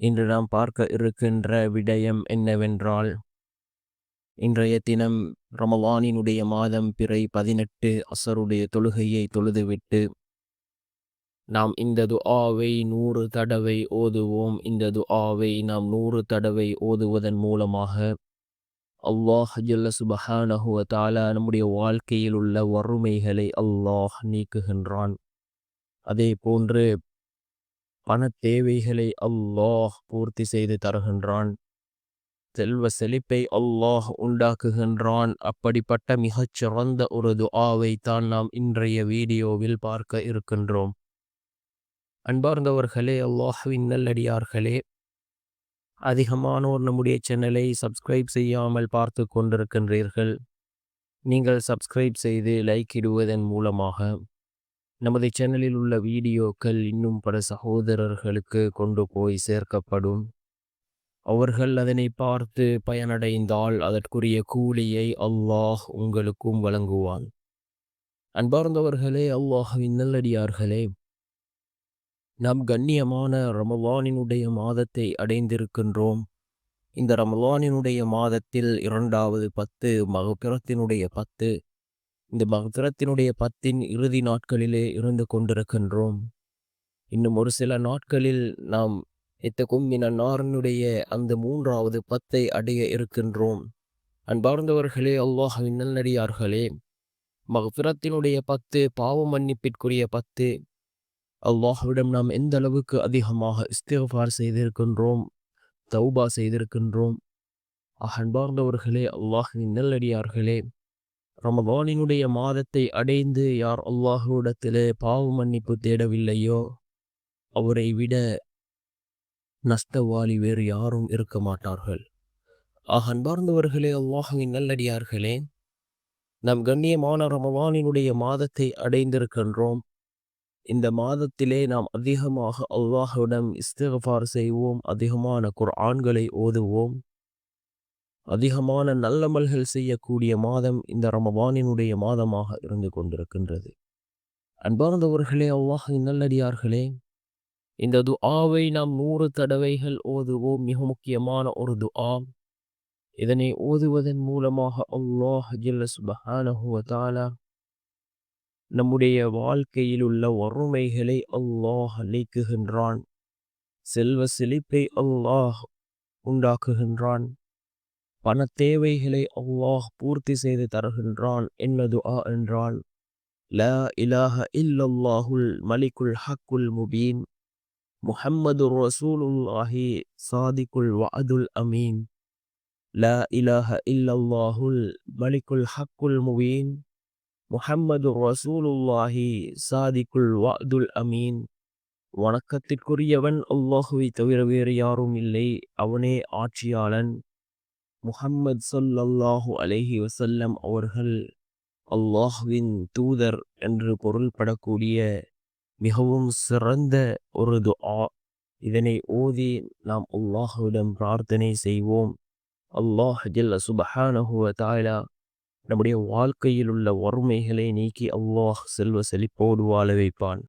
இன்று நாம் பார்க்க இருக்கின்ற விடயம் என்னவென்றால் இன்றைய தினம் ரமலானினுடைய மாதம் பிறை பதினெட்டு அசருடைய தொழுகையை தொழுதுவிட்டு நாம் இந்த துஆவை நூறு தடவை ஓதுவோம். இந்த துஆவை நாம் நூறு தடவை ஓதுவதன் மூலமாக அல்லாஹ் ஜல்ல சுபஹானஹு வ நம்முடைய வாழ்க்கையில் உள்ள வறுமைகளை அல்லாஹ் நீக்குகின்றான். அதே போன்று பண தேவைகளை அல்லாஹ் பூர்த்தி செய்து தருகின்றான். செல்வ செழிப்பை அல்லாஹ் உண்டாக்குகின்றான். அப்படிப்பட்ட மிகச் சிறந்த ஒரு துஆவை தான் நாம் இன்றைய வீடியோவில் பார்க்க இருக்கின்றோம். அன்பார்ந்தவர்களே அல்லாஹுவின் நல்லடியார்களே அதிகமானோர் நம்முடைய சேனலை சப்ஸ்கிரைப் செய்யாமல் பார்த்து கொண்டிருக்கின்றீர்கள். நீங்கள் சப்ஸ்கிரைப் செய்து லைக் இடுவதன் மூலமாக நமது சேனலில் உள்ள வீடியோக்கள் இன்னும் பல சகோதரர்களுக்கு கொண்டு போய் சேர்க்கப்படும். அவர்கள் அதனை பார்த்து பயனடைந்தால் அதற்குரிய கூலியை அல்லாஹ் உங்களுக்கும் வழங்குவான். அன்பார்ந்தவர்களே அல்லாஹின் நல்லடியார்களே நாம் கண்ணியமான ரமலானினுடைய மாதத்தை அடைந்திருக்கின்றோம். இந்த ரமலானினுடைய மாதத்தில் இரண்டாவது பத்து மகப்பிறத்தினுடைய பத்து இந்த மகரத்தினுடைய பத்தின் இறுதி நாட்களிலே இருந்து கொண்டிருக்கின்றோம். இன்னும் ஒரு சில நாட்களில் நாம் எத்தக்கும் நாரனுடைய அந்த மூன்றாவது பத்தை அடைய இருக்கின்றோம். அன்பார்ந்தவர்களே அல்லாஹின் நல்லடியார்களே மகபிரத்தினுடைய பத்து பாவ மன்னிப்பிற்குரிய பத்து அல்லாஹ்விடம் நாம் எந்த அளவுக்கு அதிகமாக இஸ்திஃபார் செய்திருக்கின்றோம் தௌபா செய்திருக்கின்றோம்? அன்பார்ந்தவர்களே அல்லாஹின் நல்லடியார்களே ரமதானினுடைய மாதத்தை அடைந்து யார் அல்லாஹுவிடத்திலே பாவ மன்னிப்பு தேடவில்லையோ அவரை விட நஷ்டவாளி வேறு யாரும் இருக்க மாட்டார்கள். ஆக அன்பார்ந்தவர்களே அல்லாஹுவின் நல்லடியார்களே நம் கண்ணியமான ரமவானினுடைய மாதத்தை அடைந்திருக்கின்றோம். இந்த மாதத்திலே நாம் அதிகமாக அல்லாஹுவிடம் இஸ்திஃபார் செய்வோம் அதிகமான குர்ஆன்களை ஓதுவோம். அதிகமான நல்லமல்கள் செய்யக்கூடிய மாதம் இந்த ரமபானினுடைய மாதமாக இருந்து கொண்டிருக்கின்றது. அன்பார்ந்தவர்களே அவ்வாஹ் நல்லடியார்களே இந்த துஆவை நாம் நூறு தடவைகள் ஓதுவோம். மிக முக்கியமான ஒரு துஆ. இதனை ஓதுவதன் மூலமாக அல்லாஹ் ஜல்ல நம்முடைய வாழ்க்கையில் உள்ள வறுமைகளை அல்லாஹ் நீக்குகின்றான் செல்வ செழிப்பை அல்லாஹ் உண்டாக்குகின்றான். பண தேவைகளை அல்லாஹ் பூர்த்தி செய்து தருகின்றான் என்னது ஆ என்றால் லா இலாஹ இல்லல்லாஹுல் மலிக்குல் ஹக்குல் முபீன் முஹம்மது ரசூலுல்லாஹி சாதிக்குல் வஅதுல் அமீன். லா இலாஹ இல்லல்லாஹுல் மலிக்குல் ஹக்குல் முபீன் முஹம்மது ரசூலுல்லாஹி சாதிக்குல் வஅதுல் அமீன். வணக்கத்திற்குரியவன் அல்லாஹுவை தவிர வேறு யாரும் இல்லை. அவனே ஆட்சியாளன். முஹம்மது சொல்லல்லாஹு அலைஹி வசல்லம் அவர்கள் அல்லாஹுவின் தூதர் என்று பொருள்படக்கூடிய மிகவும் சிறந்த ஒரு துஆ. இதனை ஓதி நாம் அல்லாஹுவிடம் பிரார்த்தனை செய்வோம். அல்லாஹ் ஜல்ல சுபஹானஹுவ வ நம்முடைய வாழ்க்கையில் உள்ள வறுமைகளை நீக்கி அல்லாஹ் செல்வ செழிப்போடு வாழ வைப்பான்.